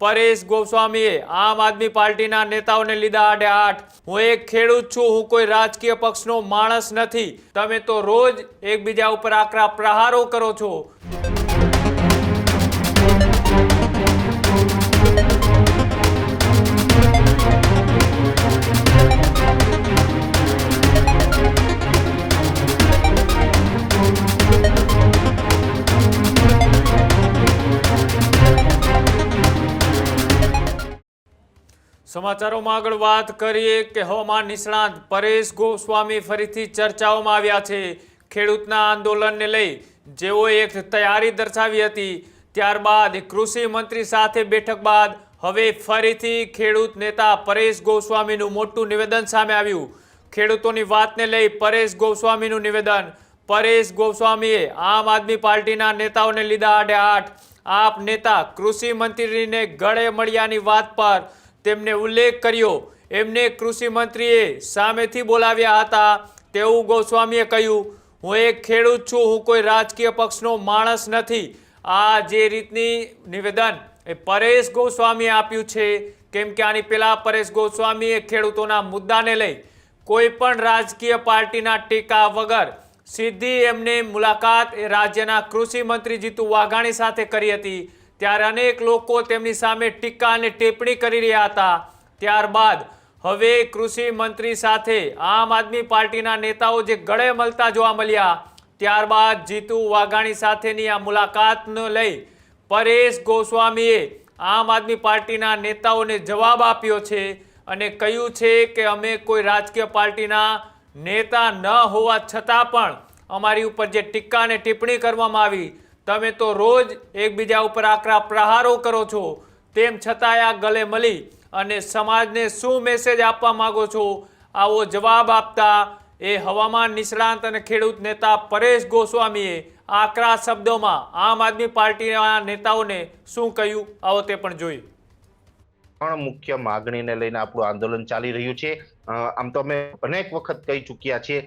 પરેશ ગોસ્વામીએ આમ આદમી પાર્ટીના નેતાઓને લીધા આડે આઠ. હું એક ખેડૂત છું, હું કોઈ રાજકીય પક્ષનો માણસ નથી. તમે તો રોજ એકબીજા ઉપર આકરા પ્રહારો કરો છો. સમાચારોમાં આગળ વાત કરીએ કે હવામાન નિષ્ણાંત પરેશ ગોસ્વામી ફરીથી ચર્ચાઓમાં આવ્યા છે. ખેડૂતના આંદોલનને લઈ જેઓએ એક તૈયારી દર્શાવી હતી, ત્યારબાદ કૃષિ મંત્રી સાથે બેઠક બાદ હવે ફરીથી ખેડૂત નેતા પરેશ ગોસ્વામીનું મોટું નિવેદન સામે આવ્યું. ખેડૂતોની વાતને લઈ પરેશ ગોસ્વામીનું નિવેદન, પરેશ ગોસ્વામીએ આમ આદમી પાર્ટીના નેતાઓને લીધા આડે આઠ. આપ નેતા, કૃષિ મંત્રીને ગળે મળ્યાની વાત પર તેમને ઉલ્લેખ કર્યો. એમને કૃષિ મંત્રીએ સામેથી બોલાવ્યા હતા. તેવું ગોસ્વામીએ કહ્યું, હું એક ખેડૂત છું, હું કોઈ રાજકીય પક્ષનો માણસ નથી. આ જે રીતની નિવેદન એ પરેશ ગોસ્વામીએ આપ્યું છે, કેમ કે આની પહેલાં પરેશ ગોસ્વામીએ ખેડૂતોના મુદ્દાને લઈ કોઈ પણ રાજકીય પાર્ટીના ટેકા વગર સીધી એમને મુલાકાત એ રાજ્યના કૃષિ મંત્રી જીતુ વાઘાણી સાથે કરી હતી. ત્યારે અનેક લોકો તેમની સામે ટીકા અને ટિપ્પણી કરી રહ્યા હતા. ત્યારબાદ હવે કૃષિ મંત્રી સાથે આમ આદમી પાર્ટીના નેતાઓ જે ગળે મળતા જોવા મળ્યા. ત્યારબાદ જીતુ વાઘાણી સાથેની આ મુલાકાતને લઈ પરેશ ગોસ્વામીએ આમ આદમી પાર્ટીના નેતાઓને જવાબ આપ્યો છે અને કહ્યું છે કે અમે કોઈ રાજકીય પાર્ટીના નેતા ન હોવા છતાં પણ અમારી ઉપર જે ટીકા અને ટિપ્પણી કરવામાં આવી તમે તો રોજ એકબીજા ઉપર આકરા પ્રહારો કરો છો. તેમ છતાંય આ ગલે મળી અને સમાજને શું મેસેજ આપવા માગો છો? આવો જવાબ આપતા એ હવામાન નિષ્ણાંત અને ખેડૂત નેતા પરેશ ગોસ્વામીએ આકરા શબ્દોમાં આમ આદમી પાર્ટીના નેતાઓને શું કહ્યું? આવો તે પણ જોઈએ. ત્રણ મુખ્ય માગણીને લઈને આપણું આંદોલન ચાલી રહ્યું છે. આમ તો અમે અનેક વખત કહી ચૂક્યા છીએ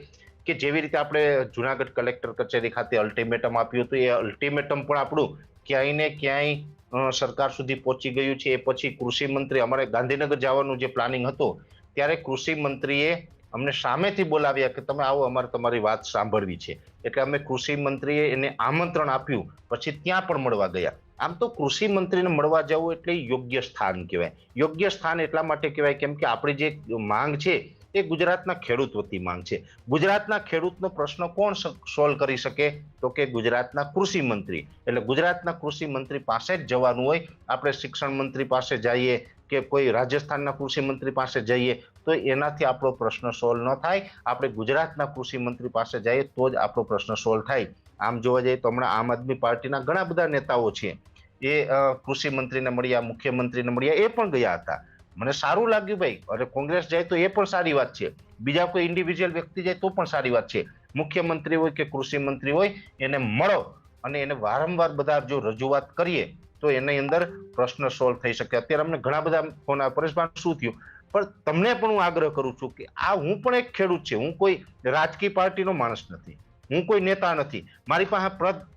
કે જેવી રીતે આપણે જુનાગઢ કલેક્ટર કચેરી ખાતે અલ્ટિમેટમ આપ્યું હતું, એ અલ્ટિમેટમ પણ આપણું ક્યાંય ને ક્યાંય સરકાર સુધી પહોંચી ગયું છે. એ પછી કૃષિ મંત્રી અમારે ગાંધીનગર જવાનું જે પ્લાનિંગ હતું, ત્યારે કૃષિ મંત્રીએ અમને સામેથી બોલાવ્યા કે તમે આવો, અમારે તમારી વાત સાંભળવી છે. એટલે અમે કૃષિ મંત્રીએ એને આમંત્રણ આપ્યું, પછી ત્યાં પણ મળવા ગયા. આમ તો કૃષિ મંત્રીને મળવા જવું એટલે યોગ્ય સ્થાન કહેવાય. યોગ્ય સ્થાન એટલા માટે કહેવાય કેમ કે આપણી જે માંગ છે એ ગુજરાતના ખેડૂત વતી માંગ છે. ગુજરાતના ખેડૂતનો પ્રશ્ન કોણ સોલ્વ કરી શકે? તો કે ગુજરાતના કૃષિ મંત્રી. એટલે ગુજરાતના કૃષિ મંત્રી પાસે જ જવાનું હોય, આપણે શિક્ષણ મંત્રી પાસે જઈએ કે કોઈ રાજસ્થાનના કૃષિ મંત્રી પાસે જઈએ, તો એનાથી આપણો પ્રશ્ન સોલ્વ ન થાય. આપણે ગુજરાતના કૃષિ મંત્રી પાસે જઈએ, તો જ આપણો પ્રશ્ન સોલ્વ થાય. આમ જોવા જઈએ તો હમણાં આમ આદમી પાર્ટીના ઘણા બધા નેતાઓ છે. એ કૃષિ મંત્રીને મળ્યા, મુખ્યમંત્રીને મળ્યા, એ પણ ગયા હતા. મને સારું લાગ્યું ભાઈ. અરે કોંગ્રેસ જાય તો એ પણ સારી વાત છે. બીજા કોઈ ઇન્ડિવિજ્યુઅલ વ્યક્તિ જાય તો પણ સારી વાત છે. મુખ્યમંત્રી હોય કે કૃષિ મંત્રી હોય, એને મળો અને એને વારંવાર બધા જો રજૂઆત કરીએ, તો એની અંદર પ્રશ્ન સોલ્વ થઈ શકે. અત્યારે અમને ઘણા બધા ફોન પરેશભાઈ, શું થયું? પણ તમને પણ હું આગ્રહ કરું છું કે આ હું પણ એક ખેડૂત છે. હું કોઈ રાજકીય પાર્ટીનો માણસ નથી. હું કોઈ નેતા નથી. મારી પાસે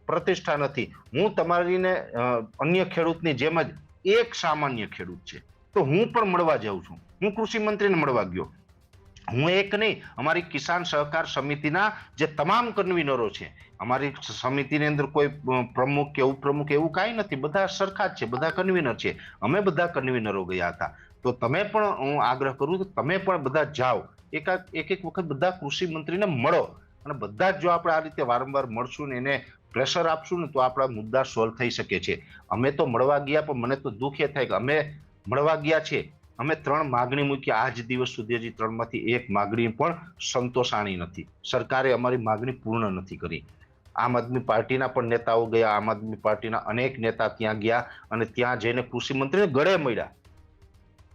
પ્રતિષ્ઠા નથી. હું તમારીને અન્ય ખેડૂતની જેમ જ એક સામાન્ય ખેડૂત છે. તો હું પણ મળવા જાઉં છું. હું કૃષિ મંત્રીને મળવા ગયો. હું એક નહીં, અમારી કિસાન સહકાર સમિતિના જે તમામ કન્વીનરો છે, અમારી સમિતિની અંદર કોઈ પ્રમુખ કે ઉપપ્રમુખ એવું કાંઈ નથી, બધા સરખા જ છે, બધા કન્વીનર છે. અમે બધા કન્વીનરો ગયા હતા. તો તમે પણ, હું આગ્રહ કરું તો તમે પણ બધા જાઓ. એક એક એક વખત બધા કૃષિ મંત્રીને મળો. અને બધા જ જો આપણે આ રીતે વારંવાર મળશું ને એને પ્રેશર આપશું ને, તો આપણા મુદ્દા સોલ્વ થઈ શકે છે. અમે તો મળવા ગયા, પણ મને તો દુઃખ એ થાય કે અમે મળવા ગયા છે. અમે ત્રણ માગણી મૂકી આજ દિવસ સુધી હજી ત્રણમાંથી એક માગણી પણ સંતોષાણી નથી. સરકારે અમારી માગણી પૂર્ણ નથી કરી. આમ આદમી પાર્ટીના પણ નેતાઓ ગયા, આમ આદમી પાર્ટીના અનેક નેતા ત્યાં ગયા અને ત્યાં જઈને કૃષિ મંત્રીને ગળે મળ્યા.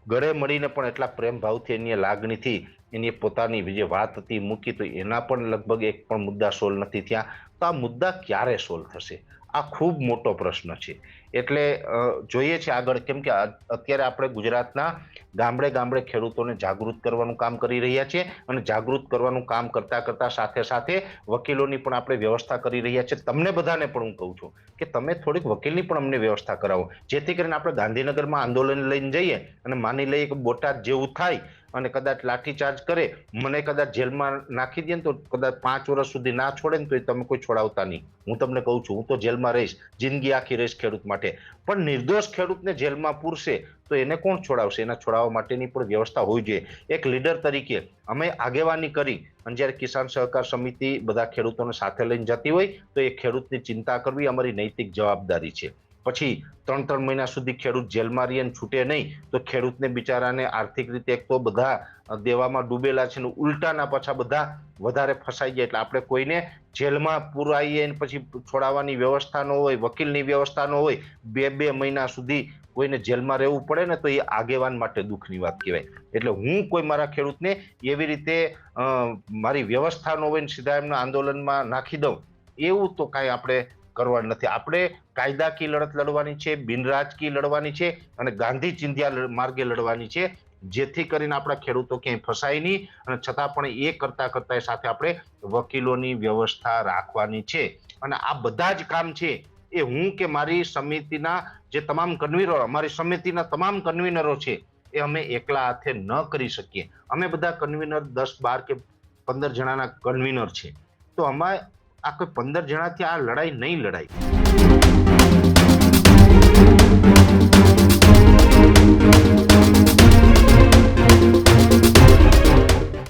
ગળે મળીને પણ એટલા પ્રેમ ભાવથી એની લાગણીથી એની પોતાની જે વાત હતી મૂકી તો એના પણ લગભગ એક પણ મુદ્દા સોલ્વ નથી થયા. તો આ મુદ્દા ક્યારે સોલ્વ થશે? આ ખૂબ મોટો પ્રશ્ન છે. એટલે જોઈએ છે આગળ. કેમ કે અત્યારે આપણે ગુજરાતના ગામડે ગામડે ખેડૂતોને જાગૃત કરવાનું કામ કરી રહ્યા છીએ અને જાગૃત કરવાનું કામ કરતા કરતા સાથે સાથે વકીલોની પણ આપણે વ્યવસ્થા કરી રહ્યા છીએ. તમને બધાને પણ હું કહું છું કે તમે થોડીક વકીલની પણ અમને વ્યવસ્થા કરાવો. જેથી કરીને આપણે ગાંધીનગરમાં આંદોલન લઈને જઈએ અને માની લઈએ કે બોટાદ જેવું થાય અને કદાચ લાઠીચાર્જ કરે, મને કદાચ જેલમાં નાખી દે ને તો કદાચ પાંચ વર્ષ સુધી ના છોડે ને તો તમે કોઈ છોડાવતા નહીં. હું તમને કહું છું, હું તો જેલમાં રહીશ, જિંદગી આખી રહીશ ખેડૂત માટે. પણ નિર્દોષ ખેડૂતને જેલમાં પૂરશે તો એને કોણ છોડાવશે? એના છોડાવવા માટેની પણ વ્યવસ્થા હોવી જોઈએ. એક લીડર તરીકે અમે આગેવાની કરી, અને જ્યારે કિસાન સહકાર સમિતિ બધા ખેડૂતોને સાથે લઈને જતી હોય, તો એ ખેડૂતની ચિંતા કરવી અમારી નૈતિક જવાબદારી છે. પછી ત્રણ ત્રણ મહિના સુધી ખેડૂત જેલમાં અને છૂટે નહીં, તો ખેડૂતને બિચારાને આર્થિક રીતે એક તો બધા દેવામાં ડૂબેલા છે ને ઉલટાના પાછા બધા વધારે ફસાઈ જાય એટલે આપણે કોઈને જેલમાં પુરાઈએ પછી છોડાવવાની વ્યવસ્થા ન હોય, વકીલની વ્યવસ્થા ન હોય બે બે મહિના સુધી કોઈને જેલમાં રહેવું પડે ને તો એ આગેવાન માટે દુઃખની વાત કહેવાય. એટલે હું કોઈ મારા ખેડૂતને એવી રીતે મારી વ્યવસ્થા ન હોય ને સીધા એમના આંદોલનમાં નાખી દઉં, એવું તો કાંઈ આપણે કરવાનું નથી. આપણે કાયદાકીય લડત લડવાની છે, બિનરાજકીય લડવાની છે અને ગાંધી ચિંધ્યા માર્ગે લડવાની છે. જેથી કરીને આપણા ખેડૂતો ક્યાંય ફસાય નહીં અને છતાં પણ એ કરતાં કરતાં સાથે આપણે વકીલોની વ્યવસ્થા રાખવાની છે. અને આ બધા જ કામ છે એ હું કે મારી સમિતિના જે તમામ કન્વીનરો, અમારી સમિતિના તમામ કન્વીનરો છે એ અમે એકલા હાથે ન કરી શકીએ. અમે બધા કન્વીનર દસ બાર કે પંદર જણાના કન્વીનર છે. તો અમારે આ કોઈ પંદર જણાથી આ લડાઈ નહીં લડાય.